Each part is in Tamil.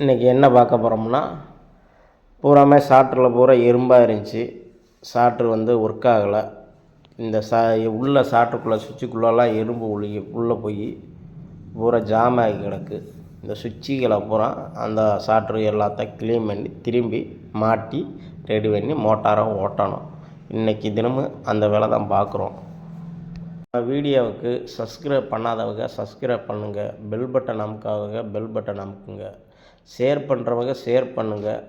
இன்றைக்கி என்ன பார்க்க போகிறோம்னா பூராமே சாற்றில் பூரா எறும்பாக இருந்துச்சு. சாற்று வந்து ஒர்க் ஆகலை. இந்த சா உள்ள சாற்றுக்குள்ளே சுவிட்சுக்குள்ளெல்லாம் எறும்பு உள்ளி உள்ளே போய் பூரா ஜாம் ஆகி கிடக்கு. இந்த சுவிட்சுகளை பூரா அந்த சாற்று எல்லாத்தையும் க்ளீன் பண்ணி திரும்பி மாட்டி ரெடி பண்ணி மோட்டாராக ஓட்டணும். இன்றைக்கி தினமும் அந்த வேலை தான் பார்க்குறோம். வீடியோவுக்கு சப்ஸ்கிரைப் பண்ணாதவங்க சப்ஸ்கிரைப் பண்ணுங்கள் பெல் பட்டன் அமுக்காதவங்க பெல் பட்டன் அமுக்குங்க. ஷேர் பண்ணுறவங்க ஷேர் பண்ணுங்கள்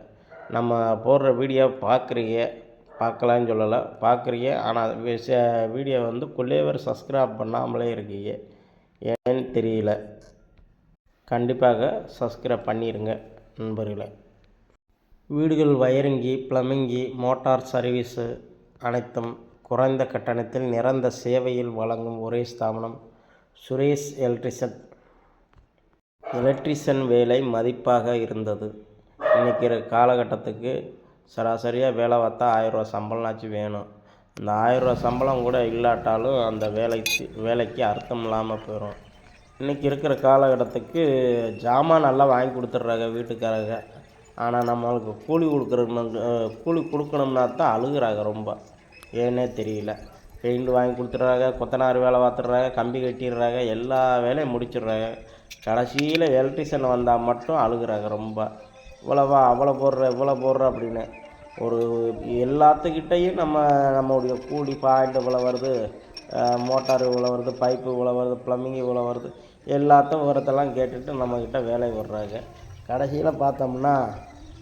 நம்ம போடுற வீடியோ பார்க்குறீங்க பார்க்கலான்னு சொல்லலை பார்க்குறீங்க ஆனால் வீடியோ வந்து கொள்ளையவர் சப்ஸ்கிரைப் பண்ணாமலே இருக்கீங்க. ஏன்னு தெரியல. கண்டிப்பாக சப்ஸ்கிரைப் பண்ணிடுங்க நண்பர்களை. வீடுகள் வயரிங்கி ப்ளம்பிங்கி மோட்டார் சர்வீஸு அனைத்தும் குறைந்த கட்டணத்தில் நிறந்த சேவையில் வழங்கும் ஒரே ஸ்தாபனம் சுரேஷ் எலக்ட்ரிஷன் எலக்ட்ரிஷன் வேலை மதிப்பாக இருந்தது. இன்றைக்கி காலகட்டத்துக்கு சராசரியாக வேலை பார்த்தா ஆயிரரூவா சம்பளம்னாச்சும் வேணும். அந்த ஆயிரரூவா சம்பளம் கூட இல்லாட்டாலும் அந்த வேலைக்கு வேலைக்கு அர்த்தம் இல்லாமல் போயிடும் இன்றைக்கி இருக்கிற காலகட்டத்துக்கு ஜாமான் நல்லா வாங்கி கொடுத்துட்றாங்க வீட்டுக்காரங்க. ஆனால் நம்மளுக்கு கூலி கொடுக்குறோம்னு கூலி கொடுக்கணும்னா தான் அழுகுறாங்க ரொம்ப. ஏன்னே தெரியல. பெயிண்ட் வாங்கி கொடுத்துட்றாங்க கொத்தனார் வேலை பார்த்துட்றாங்க கம்பி கட்டிடுறாங்க எல்லா வேலையும் முடிச்சிடுறாங்க. கடைசியில் எலக்ட்ரிஷியன் வந்தால் மட்டும் அழுகுறாங்க ரொம்ப. இவ்வளோவா அவ்வளோ போடுற இவ்வளோ போடுற அப்படின்னு. ஒரு எல்லாத்துக்கிட்டேயும் நம்ம நம்மளுடைய கூலி பாயிண்ட் இவ்வளோ வருது மோட்டார் இவ்வளோ வருது பைப்பு இவ்வளோ வருது ப்ளம்பிங் இவ்வளோ வருது. எல்லாத்தையும் விவரத்தெல்லாம் கேட்டுட்டு நம்மக்கிட்ட வேலை விடுறாங்க. கடைசியில் பார்த்தோம்னா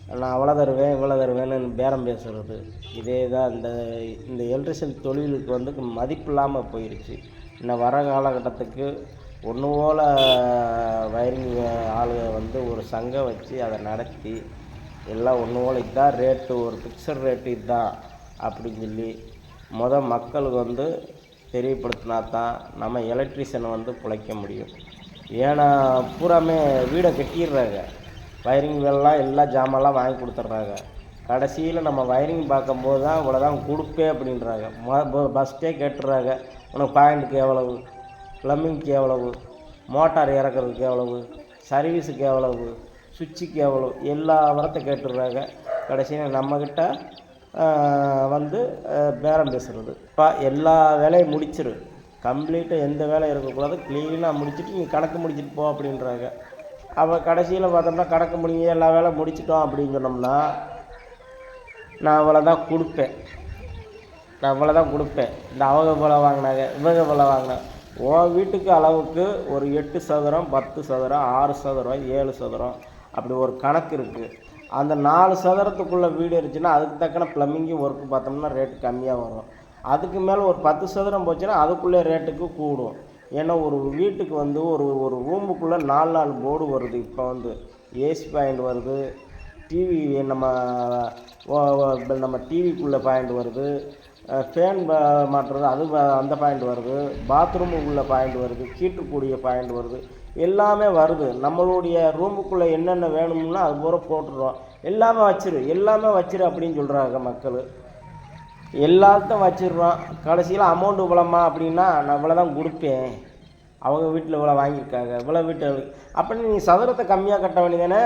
நான் அவ்வளோ தருவேன் இவ்வளோ தருவேன்னு பேரம் பேசுகிறது இதே தான் இந்த இந்த எலக்ட்ரிஷியன் தொழிலுக்கு வந்து மதிப்பு இல்லாமல் போயிடுச்சு இன்னும் வர காலகட்டத்துக்கு ஒன்று போல் வயரிங் ஆளுங்க வந்து ஒரு சங்கம் வச்சு அதை நடத்தி எல்லாம் ஒன்று போல் இதுதான் ரேட்டு ஒரு ஃபிக்ஸட் ரேட்டு இதுதான் அப்படின்னு சொல்லி மொதல் மக்களுக்கு வந்து தெரியப்படுத்தினா தான் நம்ம எலக்ட்ரிஷியனை வந்து பிழைக்க முடியும். ஏன்னா பூராமே வீடை கட்டிடுறாங்க. வயரிங் வேலைலாம் எல்லா ஜாமான்லாம் வாங்கி கொடுத்துட்றாங்க. கடைசியில் நம்ம வயரிங் பார்க்கும்போது தான் இவ்வளோ தான் கொடுப்பே அப்படின்றாங்க. ஃபஸ்ட்டே கேட்டுடுறாங்க. உனக்கு பாயிண்ட்டுக்கு எவ்வளவு? ப்ளம்பிங்க்கு எவ்வளவு? மோட்டார் இறக்குறதுக்கு எவ்வளவு? சர்வீஸுக்கு எவ்வளவு? சுவிட்சுக்கு எவ்வளோ எல்லா வரத்தை கேட்டுடுறாங்க. கடைசியில் நம்மக்கிட்ட வந்து பேரம் பேசுகிறது இப்போ எல்லா வேலையும் முடிச்சிரு. கம்ப்ளீட்டாக எந்த வேலையும் இருக்கக்கூடாது க்ளீனாக முடிச்சுட்டு நீ கணக்கு முடிச்சுட்டு போ அப்படின்றாங்க. அப்போ கடைசியில் பார்த்தோம்னா கணக்கு முடியும் எல்லா வேலை முடிச்சிட்டோம் அப்படின்னு சொன்னோம்னா நான் அவ்வளோ தான் கொடுப்பேன். நான் அவ்வளோ தான் கொடுப்பேன். இந்த அவங்க போல வாங்கினாங்க இவங்க போல வாங்கினாங்க. உன் வீட்டுக்கு அளவுக்கு ஒரு எட்டு சதுரம் பத்து சதுரம் ஆறு சதுரம் ஏழு சதுரம் அப்படி ஒரு கணக்கு இருக்குது அந்த நாலு சதுரத்துக்குள்ளே வீடு இருந்துச்சுன்னா அதுக்கு தக்கன ப்ளம்பிங்கு ஒர்க்கு பார்த்தோம்னா ரேட்டு கம்மியாக வரும். அதுக்கு மேலே ஒரு பத்து சதுரம் போச்சுன்னா அதுக்குள்ளே ரேட்டுக்கு கூடும். ஏன்னா ஒரு வீட்டுக்கு வந்து ஒரு ஒரு ரூமுக்குள்ளே நாலு நாலு போர்டு வருது. இப்போ வந்து ஏசி பாயிண்ட் வருது. டிவி நம்ம நம்ம டிவிக்குள்ளே பாயிண்ட் வருது. ஃபேன் மாட்டுறது அது அந்த பாயிண்ட் வருது. பாத்ரூமுக்குள்ளே பாயிண்ட் வருது. கீட்டுக்கூடிய பாயிண்ட் வருது. எல்லாமே வருது. நம்மளுடைய ரூமுக்குள்ளே என்னென்ன வேணும்னா அது பூரா போட்டுடுறோம். எல்லாமே வச்சிரு எல்லாமே வச்சிரு அப்படின்னு சொல்கிறாங்க மக்கள். எல்லாத்தையும் வச்சிடுறோம். கடைசியில் அமௌண்ட் இவ்வளோமா அப்படின்னா நான் இவ்வளோ தான் கொடுப்பேன். அவங்க வீட்டில் இவ்வளோ வாங்கியிருக்காங்க. இவ்வளோ வீட்டு அப்படின்னு நீங்கள் சதுரத்தை கம்மியாக கட்ட வேண்டியதானே?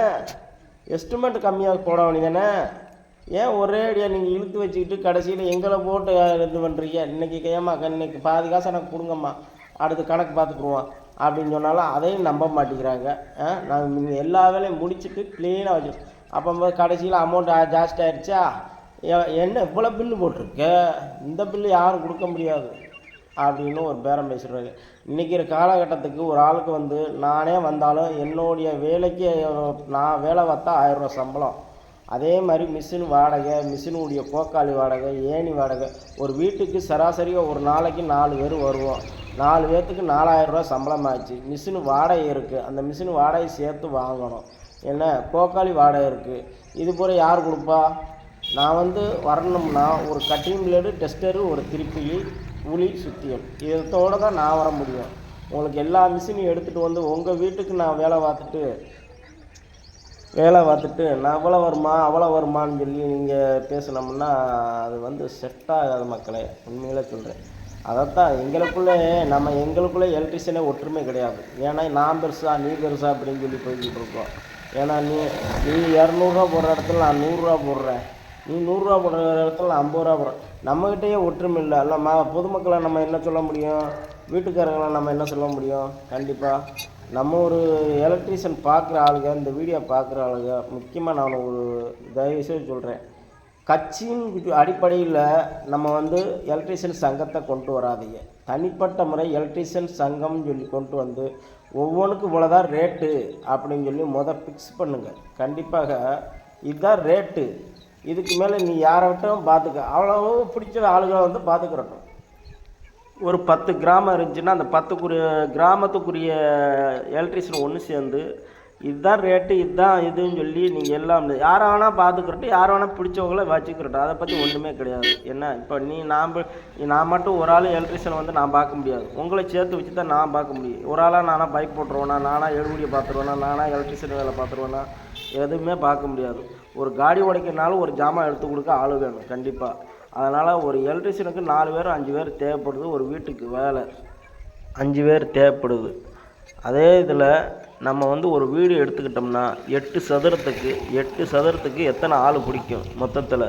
எஸ்டிமேட் கம்மியாக போட வேண்டியதானே? ஏன் ஒரே அடியாக நீங்கள் இழுத்து வச்சுக்கிட்டு கடைசியில் எங்களை போட்டு இது பண்ணுறீங்க இன்றைக்கி கேமா இன்னைக்கு பாதி காசு எனக்கு கொடுங்கம்மா. அடுத்து கணக்கு பார்த்துக்குருவோம். அப்படின்னு சொன்னாலும் அதையும் நம்ப மாட்டேங்கிறாங்க. நான் எல்லா வேலையும் முடிச்சுட்டு க்ளீனாக வச்சு அப்போ கடைசியில் அமௌண்ட் ஜாஸ்தி ஆயிடுச்சா என்ன இவ்வளோ பில்லு போட்டிருக்க? இந்த பில்லு யாரும் கொடுக்க முடியாது. அப்படின்னு ஒரு பேரம் பேசுகிறாங்க இன்றைக்கிற காலகட்டத்துக்கு ஒரு ஆளுக்கு வந்து நானே வந்தாலும் என்னுடைய வேலைக்கு நான் வேலை பார்த்தா ஆயிரரூவா சம்பளம். அதே மாதிரி மிஷின் வாடகை மிஷினுடைய கோக்காளி வாடகை ஏணி வாடகை. ஒரு வீட்டுக்கு சராசரியாக ஒரு நாளைக்கு நாலு பேர் வருவோம். நாலு பேர்த்துக்கு நாலாயிரரூவா சம்பளம் ஆச்சு. மிஷின் வாடகை இருக்குது அந்த மிஷின் வாடகை சேர்த்து வாங்கணும். என்ன? கோக்காளி வாடகை இருக்குது இது போகிற யார் கொடுப்பா? நான் வந்து வரணும்னா ஒரு கட்டிங் பிளேடு டெஸ்டரு ஒரு திருப்பிலி உளி சுத்தியல். இதத்தோடு தான் நான் வர முடியும். உங்களுக்கு எல்லா மிஷினையும் எடுத்துகிட்டு வந்து உங்கள் வீட்டுக்கு நான் வேலை பார்த்துட்டு வேலை பார்த்துட்டு நான் அவ்வளோ வருமா அவ்வளோ வருமான்னு சொல்லி நீங்கள் பேசினோம்னா அது வந்து செட் ஆகாது மக்களே. உண்மையிலே சொல்கிறேன் அதைத்தான் எங்களுக்குள்ளே நம்ம எங்களுக்குள்ளே எலக்ட்ரிஷியனே ஒற்றுமை கிடையாது. ஏன்னா நான் பெருசா நீ பெருசா அப்படின்னு சொல்லி போய்கிட்டு இருக்கோம். ஏன்னா நீ நீ இரநூறுவா போடுற இடத்துல நான் நூறுரூவா போடுறேன். நீ நூறுரூவா போடுற இடத்துல நான் ஐம்பது ரூபா போடுறேன் நம்மக்கிட்டேயே ஒற்றுமை இல்லை இல்லை பொதுமக்களை நம்ம என்ன சொல்ல முடியும்? வீட்டுக்காரங்களை நம்ம என்ன சொல்ல முடியும்? கண்டிப்பாக நம்ம ஒரு எலக்ட்ரீஷியன் பார்க்குற ஆளுங்க இந்த வீடியோ பார்க்குற ஆளுங்க முக்கியமாக நான் ஒரு தயவுசெய்து சொல்கிறேன் கட்சியின் அடிப்படையில் நம்ம வந்து எலக்ட்ரீஷியன் சங்கத்தை கொண்டு வராதீங்க. தனிப்பட்ட முறை எலக்ட்ரீஷியன் சங்கம்னு சொல்லி கொண்டு வந்து ஒவ்வொன்றுக்கும் இவ்வளோதான் ரேட்டு அப்படின்னு சொல்லி முத ஃபிக்ஸ் பண்ணுங்கள் கண்டிப்பாக இதுதான் ரேட்டு இதுக்கு மேலே நீ யாரை விட்டும் பார்த்துக்க அவ்வளோ பிடிச்ச ஆளுகளை வந்து பார்த்துக்கிறட்டும் ஒரு பத்து கிராமம் இருந்துச்சுன்னா அந்த பத்துக்குரிய கிராமத்துக்குரிய எலக்ட்ரிஷியன் ஒன்று சேர்ந்து இதுதான் ரேட்டு இதுதான் இதுன்னு சொல்லி நீங்கள் எல்லாம் யாரை வேணால் பார்த்துக்கிறட்டும் யாரை வேணால் பிடிச்சவங்கள வச்சுக்கிறட்டும். அதை பற்றி ஒன்றுமே கிடையாது. என்ன? இப்போ நீ நான் நான் மட்டும் ஒரு ஆள் எலக்ட்ரிஷியன் வந்து நான் பார்க்க முடியாது. உங்களை சேர்த்து வச்சு தான் நான் பார்க்க முடியும். ஒரு ஆளாக நானாக பைக் போட்டுருவேனா? நானாக எழுபடியை பார்த்துருவேனா? நானாக எலக்ட்ரிஷியன் வேலை பார்த்துருவேனா? எதுவுமே பார்க்க முடியாது. ஒரு காடி உடைக்கிறனாலும் ஒரு ஜாமான் எடுத்து கொடுக்க ஆள் வேணும் கண்டிப்பாக அதனால் ஒரு எலக்ட்ரிஷியனுக்கு நாலு பேர் அஞ்சு பேர் தேவைப்படுது ஒரு வீட்டுக்கு வேலை. அஞ்சு பேர் தேவைப்படுது. அதே இதில் நம்ம வந்து ஒரு வீடு எடுத்துக்கிட்டோம்னா எட்டு சதுரத்துக்கு எட்டு சதுரத்துக்கு எத்தனை ஆள் பிடிக்கும் மொத்தத்தில்?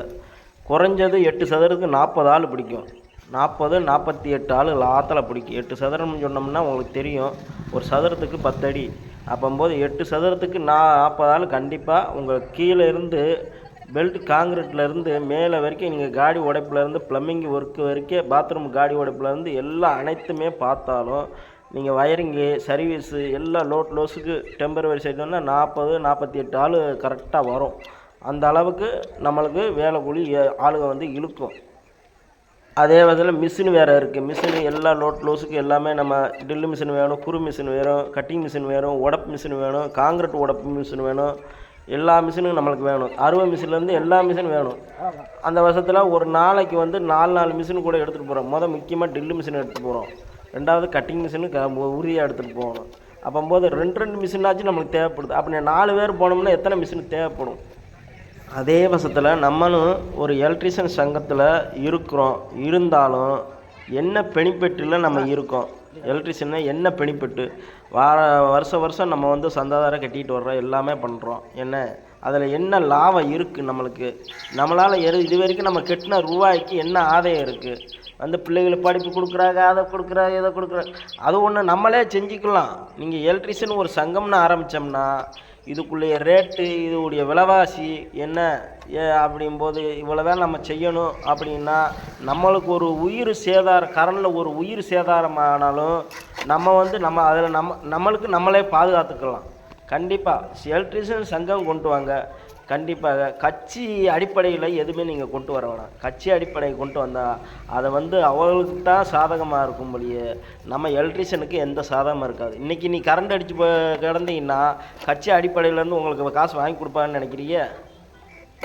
குறைஞ்சது எட்டு சதுரத்துக்கு நாற்பது ஆள் பிடிக்கும். நாற்பது நாற்பத்தி எட்டு ஆள் ஆற்றுல பிடிக்கும். எட்டு சதுரம்னு சொன்னோம்னா உங்களுக்கு தெரியும். ஒரு சதுரத்துக்கு பத்தடி அப்போம்போது எட்டு சதுரத்துக்கு நான் நாற்பது ஆள் கண்டிப்பாக உங்கள் கீழே இருந்து பெல்ட் காங்கிரீட்லேருந்து மேலே வரைக்கும் நீங்கள் காடி உடைப்புலேருந்து ப்ளம்பிங் ஒர்க்கு வரைக்கும் பாத்ரூம் காடி உடைப்புலேருந்து எல்லாம் அனைத்துமே பார்த்தாலும் நீங்கள் வயரிங்கு சர்வீஸு எல்லாம் லோட் லோஸுக்கு டெம்பரவரி செய்தோம்னா நாற்பது நாற்பத்தி எட்டு ஆள் கரெக்டாக வரும். அந்த அளவுக்கு நம்மளுக்கு வேலை கூலி ஆளுங்க வந்து இழுக்கும். அதே விதத்தில் மிஷின் வேறு இருக்குது மிஷின் எல்லா லோட் லோஸுக்கு எல்லாமே நம்ம ட்ரில் மிஷின் வேணும் குறு மிஷின் வேணும் கட்டிங் மிஷின் வேணும் உடப்பு மிஷின் வேணும் காங்கிரட் உடப்பு மிஷின் வேணும். எல்லா மிஷினும் நம்மளுக்கு வேணும். அறுவை மிஷின்லேருந்து எல்லா மிஷினும் வேணும். அந்த வருஷத்தில் ஒரு நாளைக்கு வந்து நாலு நாலு மிஷின் கூட எடுத்துகிட்டு போகிறோம் மொதல் முக்கியமாக ட்ரில் மிஷின் எடுத்துகிட்டு போகிறோம் ரெண்டாவது கட்டிங் மிஷினு க உறுதியாக எடுத்துகிட்டு போகணும். அப்போம்போது ரெண்டு ரெண்டு மிஷினாச்சும் நம்மளுக்கு தேவைப்படுது. அப்போ நாலு பேர் போனோம்னா எத்தனை மிஷின் தேவைப்படும்? அதே வசத்தில் நம்மளும் ஒரு எலக்ட்ரிஷியன் சங்கத்தில் இருக்கிறோம். இருந்தாலும் என்ன பெனிஃபிட்டில் நம்ம இருக்கோம்? எலக்ட்ரிஷியனை என்ன பெனிஃபிட்டு? வார வருஷம் வருஷம் நம்ம வந்து சந்தாதார கட்டிகிட்டு வர்றோம். எல்லாமே பண்ணுறோம் என்ன? அதில் என்ன லாபம் இருக்குது நம்மளுக்கு? நம்மளால் எது இது வரைக்கும் நம்ம கட்டின ரூபாய்க்கு என்ன ஆதாயம் இருக்குது அந்த பிள்ளைகளுக்கு படிப்பு கொடுக்குறாங்க அதை கொடுக்குறாங்க இதை கொடுக்குறாங்க. அது ஒன்று நம்மளே செஞ்சுக்கலாம். நீங்கள் எலக்ட்ரிஷியன் ஒரு சங்கம்னு ஆரம்பித்தோம்னா இதுக்குள்ளேய ரேட்டு இதோடைய விலைவாசி என்ன ஏ அப்படிங்கும்போது இவ்வளோதான் நம்ம செய்யணும் அப்படின்னா நம்மளுக்கு ஒரு உயிர் சேதாரம் கரண்டில் ஒரு உயிர் சேதாரமானாலும் நம்ம வந்து நம்ம அதில் நம்ம நம்மளுக்கு நம்மளே பாதுகாத்துக்கலாம். கண்டிப்பாக எலக்ட்ரிஷியன் சங்கம் கொண்டு வாங்க. கண்டிப்பாக கட்சி அடிப்படையில் எதுவுமே நீங்கள் கொண்டு வர வேணாம். கட்சி அடிப்படை கொண்டு வந்தால் அதை வந்து அவங்களுக்கு தான் சாதகமாக இருக்கும் போலியே நம்ம எலக்ட்ரிஷியனுக்கு எந்த சாதகமும் இருக்காது. இன்றைக்கி நீ கரண்ட் அடித்து போ கிடந்தீங்கன்னா கட்சி அடிப்படையிலேருந்து உங்களுக்கு காசு வாங்கி கொடுப்பான்னு நினைக்கிறீங்க?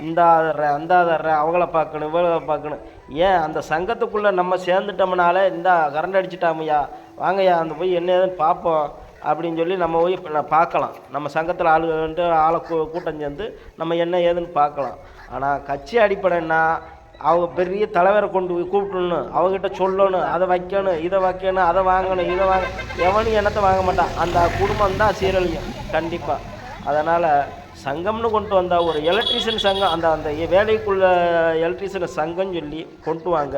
இந்த ஆதர்ற அந்த ஆதர்ற அவங்கள பார்க்கணும் இவங்கள பார்க்கணும். ஏன் அந்த சங்கத்துக்குள்ளே நம்ம சேர்ந்துட்டோம்னாலே இந்த கரண்ட் அடிச்சிட்டாமையா? வாங்கய்யா அந்த போய் என்ன ஏதுன்னு பார்ப்போம். அப்படின்னு சொல்லி நம்ம போய் இப்போ பார்க்கலாம். நம்ம சங்கத்தில் ஆளு ஆளை கூ கூட்டம் சேர்ந்து நம்ம என்ன ஏதுன்னு பார்க்கலாம். ஆனால் கட்சி அடிப்படைன்னா அவங்க பெரிய தலைவரை கொண்டு போய் கூப்பிடணும் அவங்ககிட்ட சொல்லணும் அதை வைக்கணும் இதை வைக்கணும் அதை வாங்கணும் இதை வாங்க எவனும் என்னத்தை வாங்க மாட்டான். அந்த குடும்பம் தான் சீரழியும். கண்டிப்பாக அதனால் சங்கம்னு கொண்டு வந்தால் ஒரு எலக்ட்ரிஷியன் சங்கம் அந்த அந்த வேலைக்குள்ள எலக்ட்ரிஷியன் சங்கம்னு சொல்லி கொண்டு வாங்க.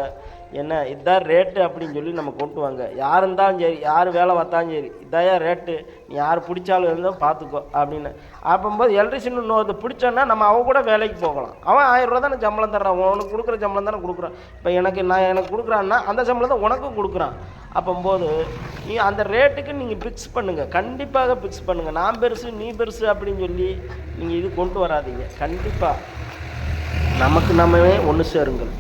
என்ன இதான் ரேட்டு அப்படின்னு சொல்லி நம்ம கொண்டு வாங்க. யார் இருந்தாலும் சரி யார் வேலை பார்த்தாலும் சரி இதாயா ரேட்டு நீ யார் பிடிச்சாலும் இருந்தால் பார்த்துக்கோ அப்படின்னு. அப்போம்போது எலக்ட்ரிஷியன் இன்னொருத்த பிடிச்சோன்னா நம்ம அவன் கூட வேலைக்கு போகலாம். அவன் ஆயிரம் ரூபா தானே சம்பளம் தர்றான். உனக்கு கொடுக்குற சம்பளம் தானே கொடுக்குறான். இப்போ எனக்கு நான் எனக்கு கொடுக்குறான்னா அந்த சம்பளம் தான் உனக்கும் கொடுக்குறான். அப்போம்போது நீ அந்த ரேட்டுக்கு நீங்கள் ஃபிக்ஸ் பண்ணுங்கள் கண்டிப்பாக ஃபிக்ஸ் பண்ணுங்கள் நான் பெருசு நீ பெருசு அப்படின்னு சொல்லி நீங்கள் இது கொண்டு வராதீங்க. கண்டிப்பாக நமக்கு நம்மவே ஒன்று சேருங்கள்.